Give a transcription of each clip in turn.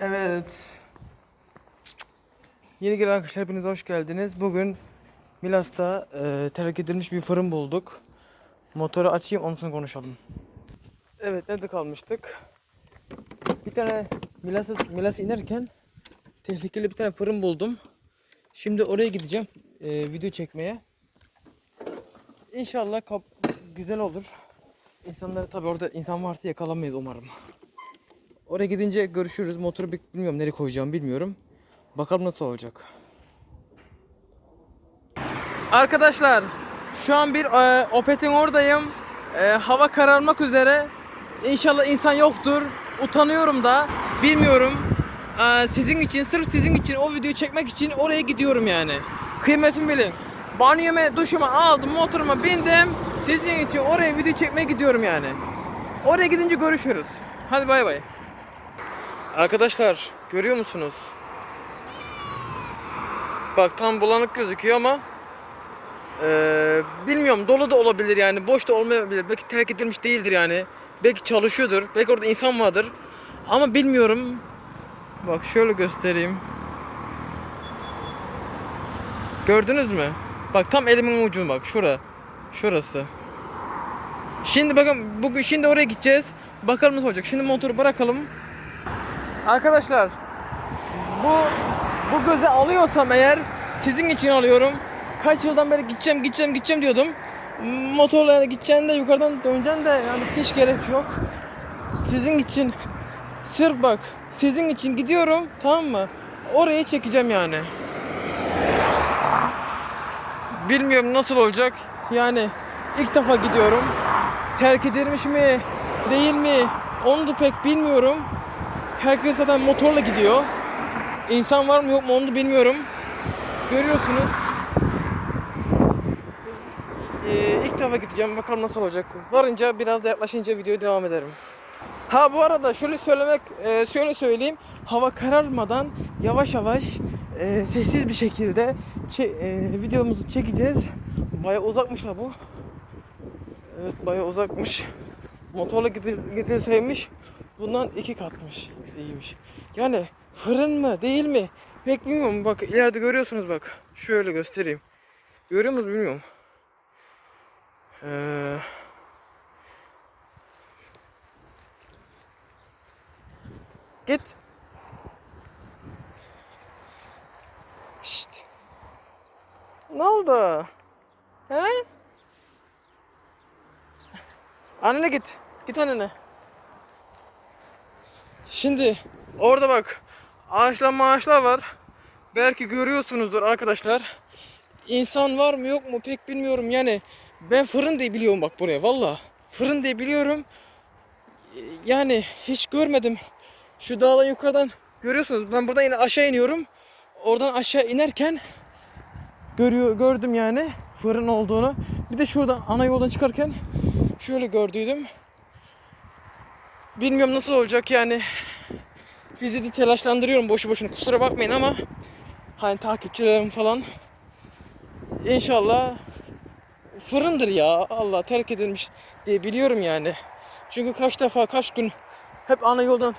Evet. Yeni gelen arkadaşlar hepiniz hoş geldiniz. Bugün Milas'ta e, terk edilmiş bir fırın bulduk. Motoru açayım ondan sonra konuşalım. Evet nerede kalmıştık? Bir tane Milas'a Milas'a inerken tehlikeli bir tane fırın buldum. Şimdi oraya gideceğim e, video çekmeye. İnşallah güzel olur. İnsanları tabi orada insan varsa yakalamayız umarım. Oraya gidince görüşürüz. Motoru bi- bilmiyorum nereye koyacağım bilmiyorum. Bakalım nasıl olacak. Arkadaşlar şu an bir e, Opet'in oradayım. E, hava kararmak üzere. İnşallah insan yoktur. Utanıyorum da. Bilmiyorum. E, sizin için, sırf sizin için o videoyu çekmek için oraya gidiyorum yani. Kıymetimi bilin. Banyomu, duşumu aldım, motoruma bindim. Sizin için oraya video çekmeye gidiyorum yani. Oraya gidince görüşürüz. Hadi bay bay. Arkadaşlar görüyor musunuz? Bak tam bulanık gözüküyor ama eee, bilmiyorum dolu da olabilir yani boş da olmayabilir. Belki terk edilmiş değildir yani. Belki çalışıyordur. Belki orada insan vardır. Ama bilmiyorum. Bak şöyle göstereyim. Gördünüz mü? Bak tam elimin ucu bak şura. Şurası. Şimdi bakın bugün şimdi oraya gideceğiz. Bakalım nasıl olacak. Şimdi motoru bırakalım. Arkadaşlar bu bu göze alıyorsam eğer sizin için alıyorum. Kaç yıldan beri gideceğim gideceğim gideceğim diyordum. Motorla gideceğim de yukarıdan döneceğim de yani hiç gerek yok. Sizin için sırf bak sizin için gidiyorum tamam mı? Oraya çekeceğim yani. Bilmiyorum nasıl olacak. Yani ilk defa gidiyorum. Terk edilmiş mi değil mi onu da pek bilmiyorum. Herkes zaten motorla gidiyor. İnsan var mı yok mu onu da bilmiyorum. Görüyorsunuz. Ee, ilk defa gideceğim bakalım nasıl olacak. Varınca biraz da yaklaşınca videoya devam ederim. Ha bu arada şöyle söylemek, e, şöyle söyleyeyim. Hava kararmadan yavaş yavaş e, sessiz bir şekilde çe- e, videomuzu çekeceğiz. Baya uzakmış ha bu. Evet baya uzakmış. Motorla gidil- gidilseymiş bundan iki katmış. İyiymiş. Yani fırın mı değil mi? Pek bilmiyorum. Bak ileride görüyorsunuz bak. Şöyle göstereyim. Görüyor musunuz bilmiyorum. Ee, git. Şşt. Ne oldu? He? Annene git. Git annene. Şimdi orada bak ağaçlar maaşlar var. Belki görüyorsunuzdur arkadaşlar. İnsan var mı yok mu pek bilmiyorum yani. Ben fırın diye biliyorum bak buraya valla. Fırın diye biliyorum. Ee, Yani hiç görmedim. Şu dağdan yukarıdan görüyorsunuz. Ben buradan yine aşağı iniyorum. Oradan aşağı inerken görüyor gördüm yani fırın olduğunu. Bir de şuradan ana yoldan çıkarken şöyle gördüydüm. Bilmiyorum nasıl olacak yani. Sizi de telaşlandırıyorum boşu boşuna kusura bakmayın ama hani takipçilerim falan İnşallah fırındır ya Allah terk edilmiş diye biliyorum yani. Çünkü kaç defa kaç gün hep ana yoldan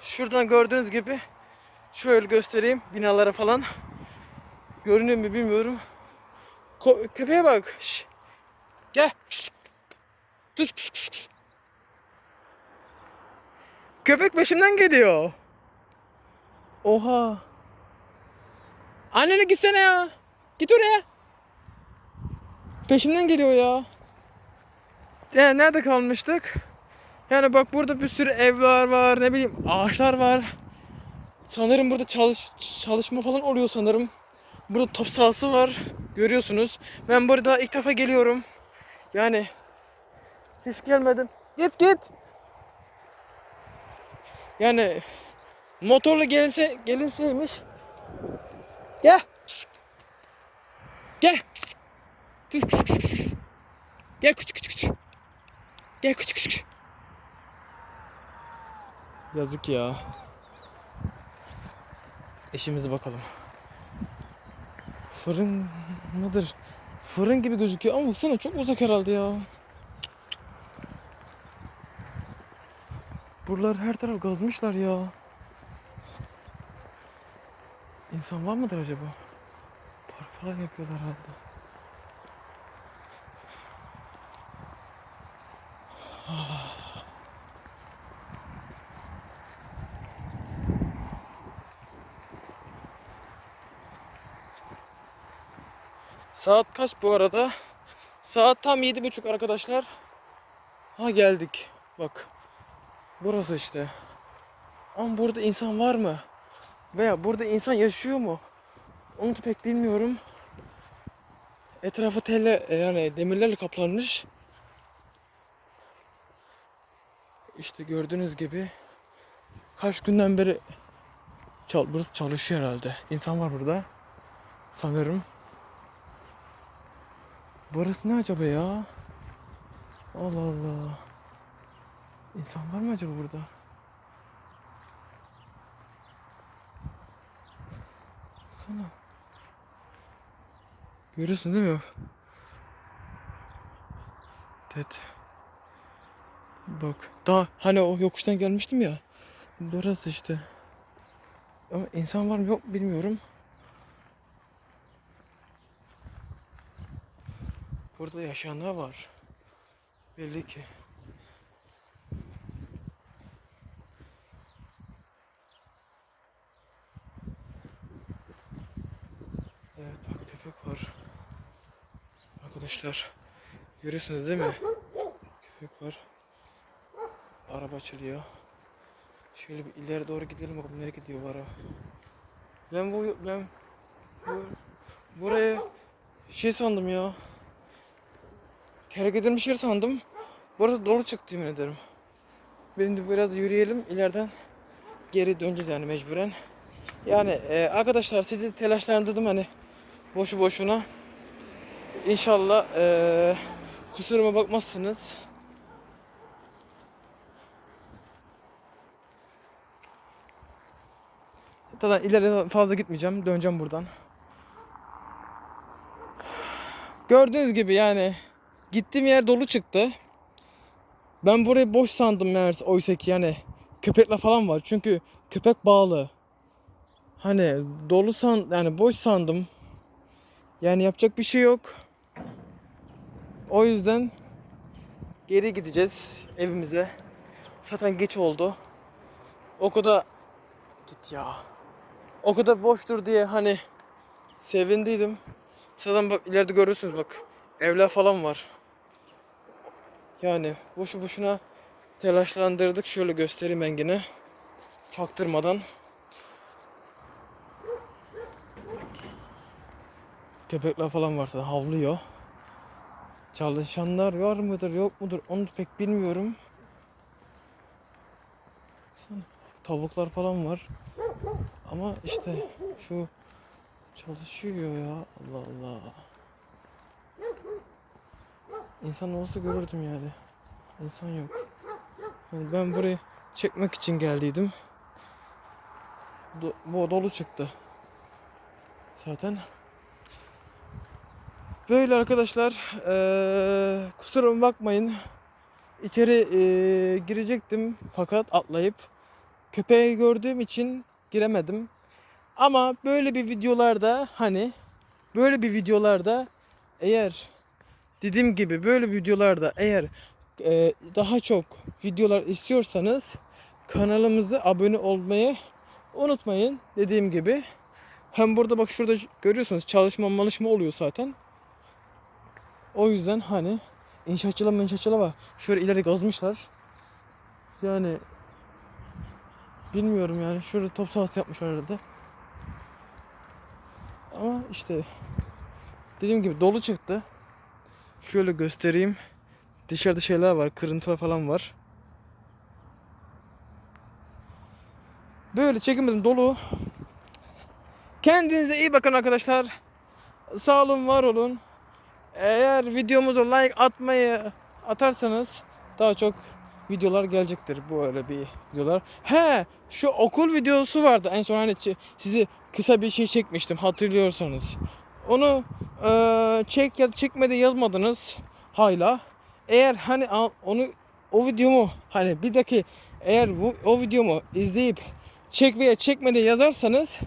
şuradan gördüğünüz gibi şöyle göstereyim binalara falan görünüyor mu bilmiyorum. Ko- köpeğe bak. Şş. Gel. Kıs. Köpek peşimden geliyor. Oha. Annene gitsene ya. Git oraya. Peşimden geliyor ya. Ya nerede kalmıştık? Yani bak burada bir sürü evler var, ne bileyim ağaçlar var. Sanırım burada çalış çalışma falan oluyor sanırım. Burada top sahası var. Görüyorsunuz. Ben burada ilk defa geliyorum. Yani hiç gelmedim. Git git. Yani motorla gelinse gelinseymiş. Gel. Gel. Kıs kıs kıs. Gel küçük küçük küçük. Gel küçük küçük. Yazık ya. Eşimize bakalım. Fırın mıdır? Fırın gibi gözüküyor ama baksana çok uzak herhalde ya. Buralar her taraf gazmışlar ya. İnsan var mıdır acaba? Park falan yapıyorlar herhalde. Saat kaç bu arada? Saat tam yedi buçuk arkadaşlar. Ha geldik. Bak. Burası işte. Ama burada insan var mı? Veya burada insan yaşıyor mu? Onu da pek bilmiyorum. Etrafı telle e, yani demirlerle kaplanmış. İşte gördüğünüz gibi kaç günden beri çal burası çalışıyor herhalde. İnsan var burada. Sanırım. Burası ne acaba ya? Allah Allah. İnsan var mı acaba burada? Sana. Görüyorsun değil mi? Evet. Bak. Daha hani o yokuştan gelmiştim ya. Burası işte. Ama insan var mı yok bilmiyorum. Burada yaşayanlar var. Belli ki. Evet bak köpek var. Arkadaşlar görüyorsunuz değil mi? Köpek var. Araba açılıyor. Şöyle bir ileri doğru gidelim bakalım nereye gidiyor bu araba. Ben bu ben bu, buraya şey sandım ya. Terk edilmiş yer sandım. Burası dolu çıktı yemin ederim. De biraz yürüyelim ileriden geri döneceğiz yani mecburen. Yani e, arkadaşlar sizi telaşlandırdım hani boşu boşuna. İnşallah e, kusuruma bakmazsınız. Zaten ileri fazla gitmeyeceğim. Döneceğim buradan. Gördüğünüz gibi yani gittiğim yer dolu çıktı. Ben burayı boş sandım meğerse oysa ki yani köpekler falan var. Çünkü köpek bağlı. Hani dolu san yani boş sandım. Yani yapacak bir şey yok. O yüzden geri gideceğiz evimize. Zaten geç oldu. O kadar git ya. O kadar boştur diye hani sevindiydim. Zaten bak ileride görürsünüz bak. Evler falan var. Yani boşu boşuna telaşlandırdık. Şöyle göstereyim ben yine. Çaktırmadan. Köpekler falan varsa havlıyor. Çalışanlar var mıdır yok mudur onu pek bilmiyorum. Tavuklar falan var. Ama işte şu çalışıyor ya. Allah Allah. İnsan olsa görürdüm yani. İnsan yok. Yani ben burayı çekmek için geldiydim. Do- bu dolu çıktı. Zaten. Böyle arkadaşlar. Eee kusuruma bakmayın. İçeri eee, girecektim fakat atlayıp köpeği gördüğüm için giremedim. Ama böyle bir videolarda hani böyle bir videolarda eğer dediğim gibi böyle videolarda eğer e, daha çok videolar istiyorsanız kanalımıza abone olmayı unutmayın dediğim gibi. Hem burada bak şurada görüyorsunuz çalışma malışma oluyor zaten. O yüzden hani inşaatçılar inşaatçılar var. Şöyle ileri kazmışlar. Yani bilmiyorum yani. Şurada top sahası yapmışlar herhalde. Ama işte dediğim gibi dolu çıktı. Şöyle göstereyim. Dışarıda şeyler var. Kırıntı falan var. Böyle çekemedim dolu. Kendinize iyi bakın arkadaşlar. Sağ olun, var olun. Eğer videomuza like atmayı atarsanız daha çok videolar gelecektir. Bu öyle bir videolar. He, şu okul videosu vardı. En son hani sizi kısa bir şey çekmiştim hatırlıyorsanız. Onu eee, çek ya çekmedi yazmadınız hala. Eğer hani onu o videomu hani bir daki eğer bu o videomu izleyip çek veya çekmedi yazarsanız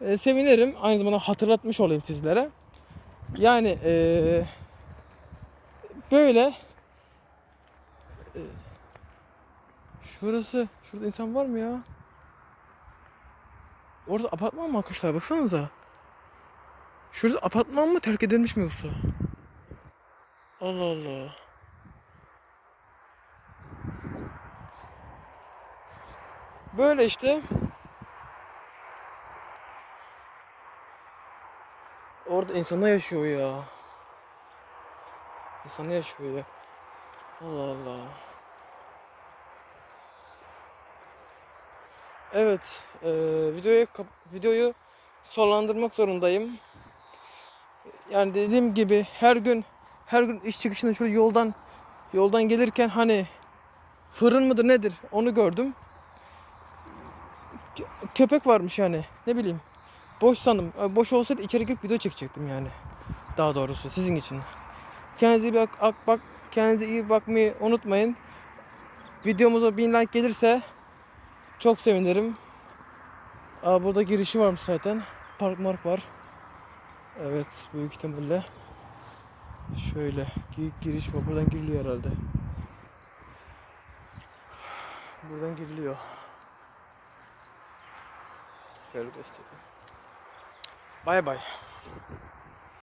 e, sevinirim. Aynı zamanda hatırlatmış olayım sizlere. Yani e, böyle e, şurası şurada insan var mı ya? Orada apartman mı arkadaşlar baksanıza. Şurada apartman mı terk edilmiş mi yoksa? Allah Allah. Böyle işte. Orada insanlar yaşıyor ya. İnsanlar yaşıyor ya. Allah Allah. Evet, eee, videoyu videoyu sonlandırmak zorundayım. Yani dediğim gibi her gün her gün iş çıkışında şöyle yoldan yoldan gelirken hani fırın mıdır nedir onu gördüm. Kö- Köpek varmış yani ne bileyim. Boş sandım. E, Boş olsaydı içeri girip video çekecektim yani. Daha doğrusu sizin için. Kendinize iyi bak, ak, bak kendinize iyi bakmayı unutmayın. Videomuza 1000 like gelirse çok sevinirim. Aa, burada girişi varmış zaten. Park mark var. Evet büyük ihtimalle. Şöyle gi- giriş var. Buradan giriliyor herhalde. Buradan giriliyor. Şöyle göstereyim. Bay bay.